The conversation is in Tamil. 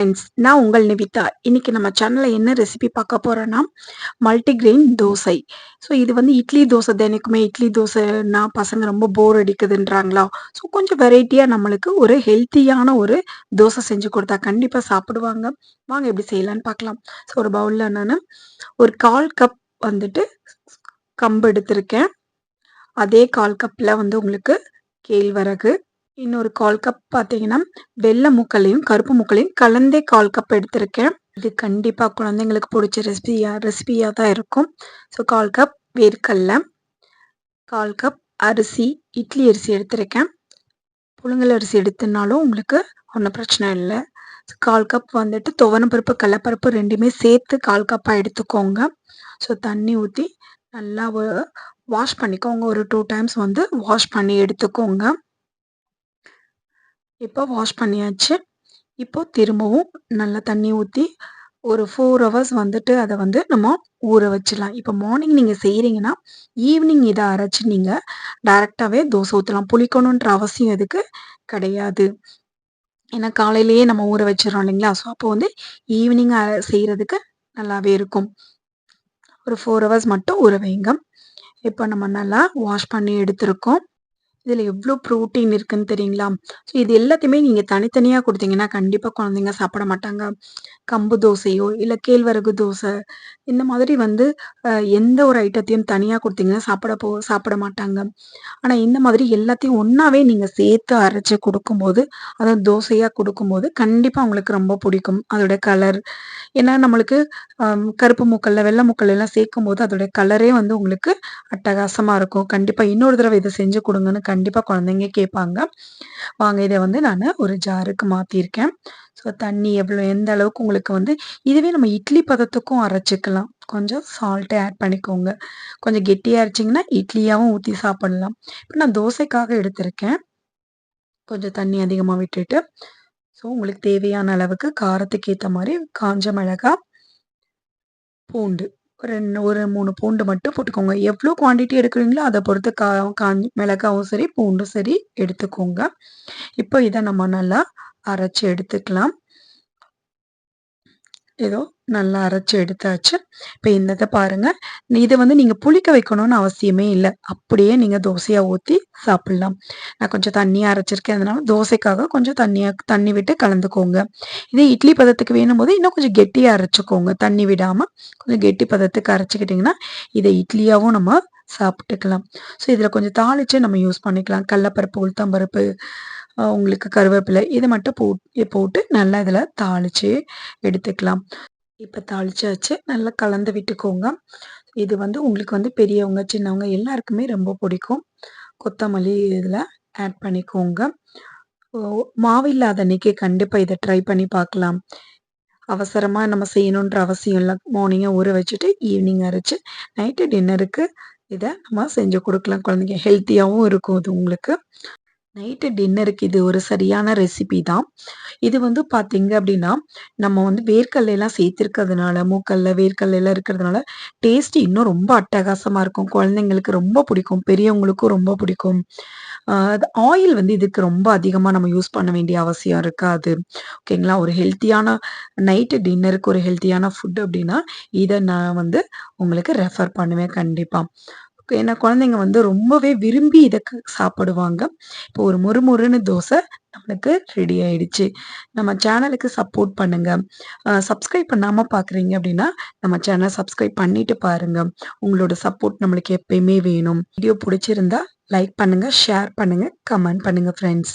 ஃப்ரெண்ட்ஸ் நான் உங்கள் நிவிதா. இன்றைக்கி நம்ம சேனலில் என்ன ரெசிபி பார்க்க போகிறோன்னா மல்டிக்ரெயின் தோசை. ஸோ இது வந்து இட்லி தோசை தினைக்குமே. இட்லி தோசைன்னா பசங்க ரொம்ப போர் அடிக்குதுன்றாங்களா? ஸோ கொஞ்சம் வெரைட்டியாக நம்மளுக்கு ஒரு ஹெல்த்தியான ஒரு தோசை செஞ்சு கொடுத்தா கண்டிப்பாக சாப்பிடுவாங்க. வாங்க எப்படி செய்யலான்னு பார்க்கலாம். ஸோ ஒரு பவுலில் நான் ஒரு கால் கப் வந்துட்டு கம்பு எடுத்திருக்கேன். அதே கால் கப்பில் வந்து உங்களுக்கு கேழ்வரகு இன்னொரு கால் கப் பார்த்தீங்கன்னா வெள்ளை முக்கலையும் கருப்பு முக்கலையும் கலந்தே கால் கப் எடுத்திருக்கேன். இது கண்டிப்பாக குழந்தைங்களுக்கு பிடிச்ச ரெசிபியா ரெசிபியாக தான் இருக்கும். ஸோ கால் கப் வேர்க்கல்ல கால் கப் அரிசி இட்லி அரிசி எடுத்திருக்கேன். புழுங்கல் அரிசி எடுத்தனாலும் உங்களுக்கு ஒன்றும் பிரச்சனை இல்லை. கால் கப் வந்துட்டு துவனப்பருப்பு கடலப்பருப்பு ரெண்டுமே சேர்த்து கால் கப்பாக எடுத்துக்கோங்க. ஸோ தண்ணி ஊற்றி நல்லா வாஷ் பண்ணிக்கோங்க. ஒரு டூ டைம்ஸ் வந்து வாஷ் பண்ணி எடுத்துக்கோங்க. இப்போ வாஷ் பண்ணியாச்சு. இப்போ திரும்பவும் நல்லா தண்ணி ஊற்றி ஒரு ஃபோர் ஹவர்ஸ் வந்துட்டு அதை வந்து நம்ம ஊற வச்சிடலாம். இப்போ மார்னிங் நீங்கள் செய்கிறீங்கன்னா ஈவினிங் இதை அரைச்சி நீங்கள் டைரெக்டாகவே தோசை ஊற்றலாம் புளிக்கணுன்ற அவசியம் எதுக்கு கிடையாது. ஏன்னா காலையிலேயே நம்ம ஊற வச்சிடறோம் இல்லைங்களா? ஸோ அப்போ வந்து ஈவினிங் செய்கிறதுக்கு நல்லாவே இருக்கும். ஒரு ஃபோர் ஹவர்ஸ் மட்டும் ஊற வைங்க. இப்போ நம்ம நல்லா வாஷ் பண்ணி எடுத்திருக்கோம். இதில் எவ்வளோ ப்ரோட்டீன் இருக்குன்னு தெரியுங்களா? ஸோ இது எல்லாத்தையுமே நீங்கள் தனித்தனியாக கொடுத்தீங்கன்னா கண்டிப்பாக குழந்தைங்க சாப்பிட மாட்டாங்க. கம்பு தோசையோ, இல்லை கேழ்வரகு தோசை, இந்த மாதிரி வந்து எந்த ஒரு ஐட்டத்தையும் தனியாக கொடுத்தீங்கன்னா சாப்பிட போ சாப்பிட மாட்டாங்க. ஆனால் இந்த மாதிரி எல்லாத்தையும் ஒன்றாவே நீங்கள் சேர்த்து அரைச்சி கொடுக்கும்போது, அதாவது தோசையாக கொடுக்கும்போது கண்டிப்பாக அவங்களுக்கு ரொம்ப பிடிக்கும். அதோட கலர் ஏன்னா நம்மளுக்கு கருப்பு முக்கல்ல, வெள்ளை முக்கல்லாம் சேர்க்கும்போது அதோட கலரே வந்து உங்களுக்கு அட்டகாசமாக இருக்கும். கண்டிப்பாக இன்னொரு தடவை இதை செஞ்சு கொடுங்கன்னு கண்டிப்பாக கண்டிப்பாக குழந்தைங்க கேட்பாங்க வாங்க இதை வந்து நான் ஒரு ஜாருக்கு மாற்றிருக்கேன் ஸோ தண்ணி எவ்வளோ எந்த அளவுக்கு உங்களுக்கு வந்து இதுவே நம்ம இட்லி பதத்துக்கும் அரைச்சிக்கலாம். கொஞ்சம் சால்ட்டு ஆட் பண்ணிக்கோங்க. கொஞ்சம் கெட்டியாக அரைச்சிங்கன்னா இட்லியாகவும் ஊற்றி சாப்பிடலாம். இப்போ நான் தோசைக்காக எடுத்திருக்கேன். கொஞ்சம் தண்ணி அதிகமாக விட்டுட்டு ஸோ உங்களுக்கு தேவையான அளவுக்கு காரத்துக்கு ஏற்ற மாதிரி காஞ்ச மிளகா பூண்டு. ஒரு ஒரு மூணு பூண்டு மட்டும் போட்டுக்கோங்க. எவ்வளோ குவான்டிட்டி எடுக்கிறீங்களோ அதை பொறுத்து கா காஞ்சி மிளகாவும் சரி பூண்டும் சரி எடுத்துக்கோங்க. இப்போ இதை நம்ம நல்லா அரைச்சி எடுத்துக்கலாம். ஏதோ நல்லா அரைச்சி எடுத்தாச்சு. இப்போ இந்த பாருங்க. இதை வந்து நீங்கள் புளிக்க வைக்கணும்னு அவசியமே இல்லை. அப்படியே நீங்கள் தோசையாக ஊற்றி சாப்பிட்லாம். நான் கொஞ்சம் தண்ணியாக அரைச்சிருக்கேன். அதனால தோசைக்காக கொஞ்சம் தண்ணியாக தண்ணி விட்டு கலந்துக்கோங்க. இதே இட்லி பதத்துக்கு வேணும் போது இன்னும் கொஞ்சம் கெட்டியாக அரைச்சிக்கோங்க. தண்ணி விடாமல் கொஞ்சம் கெட்டி பதத்துக்கு அரைச்சிக்கிட்டிங்கன்னா இதை இட்லியாகவும் நம்ம சாப்பிட்டுக்கலாம். ஸோ இதில் கொஞ்சம் தாளித்து நம்ம யூஸ் பண்ணிக்கலாம். கடலப்பருப்பு உளுத்தம்பருப்பு உங்களுக்கு கருவேப்பிலை இதை மட்டும் போ போட்டு நல்லா இதில் தாளித்து எடுத்துக்கலாம். இப்போ தாளிச்சாச்சு நல்லா கலந்து விட்டுக்கோங்க. இது வந்து உங்களுக்கு வந்து பெரியவங்க சின்னவங்க எல்லாருக்குமே ரொம்ப பிடிக்கும். கொத்தமல்லி இதில் ஆட் பண்ணிக்கோங்க. மாவு இல்லாத அன்னைக்கு கண்டிப்பாக இதை ட்ரை பண்ணி பார்க்கலாம். அவசரமாக நம்ம செய்யணுன்ற அவசியம் இல்லை. மார்னிங்கை ஊற வச்சுட்டு ஈவினிங் அரைச்சி நைட்டு டின்னருக்கு இதை நம்ம செஞ்சு கொடுக்கலாம். குழந்தைங்க ஹெல்த்தியாகவும் இருக்கும் இது உங்களுக்கு. நைட்டு டின்னருக்கு இது ஒரு சரியான ரெசிபி தான். இது வந்து பார்த்தீங்க அப்படின்னா நம்ம வந்து வேர்க்கடலையெல்லாம் சேர்த்துருக்கிறதுனால மூக்கல்ல வேர்க்கடலையெல்லாம் இருக்கிறதுனால டேஸ்ட் இன்னும் ரொம்ப அட்டகாசமாக இருக்கும். குழந்தைங்களுக்கு ரொம்ப பிடிக்கும். பெரியவங்களுக்கும் ரொம்ப பிடிக்கும். ஆயில் வந்து இதுக்கு ரொம்ப அதிகமாக நம்ம யூஸ் பண்ண வேண்டிய அவசியம் இருக்காது. ஓகேங்களா ஒரு ஹெல்த்தியான நைட்டு டின்னருக்கு ஒரு ஹெல்த்தியான ஃபுட் அப்படின்னா இதை நான் வந்து உங்களுக்கு ரெஃபர் பண்ணுவேன் கண்டிப்பாக ஏன்னா குழந்தைங்க வந்து ரொம்பவே விரும்பி இதை சாப்பிடுவாங்க. இப்போ ஒரு முறுமுறுன்னு தோசை நம்மளுக்கு ரெடி ஆயிடுச்சு. நம்ம சேனலுக்கு சப்போர்ட் பண்ணுங்க. சப்ஸ்கிரைப் பண்ணாம பார்க்குறீங்க அப்படின்னா நம்ம சேனல் சப்ஸ்கிரைப் பண்ணிட்டு பாருங்க. உங்களோட சப்போர்ட் நம்மளுக்கு எப்பயுமே வேணும். வீடியோ பிடிச்சிருந்தா லைக் பண்ணுங்க ஷேர் பண்ணுங்க கமெண்ட் பண்ணுங்க ஃப்ரெண்ட்ஸ்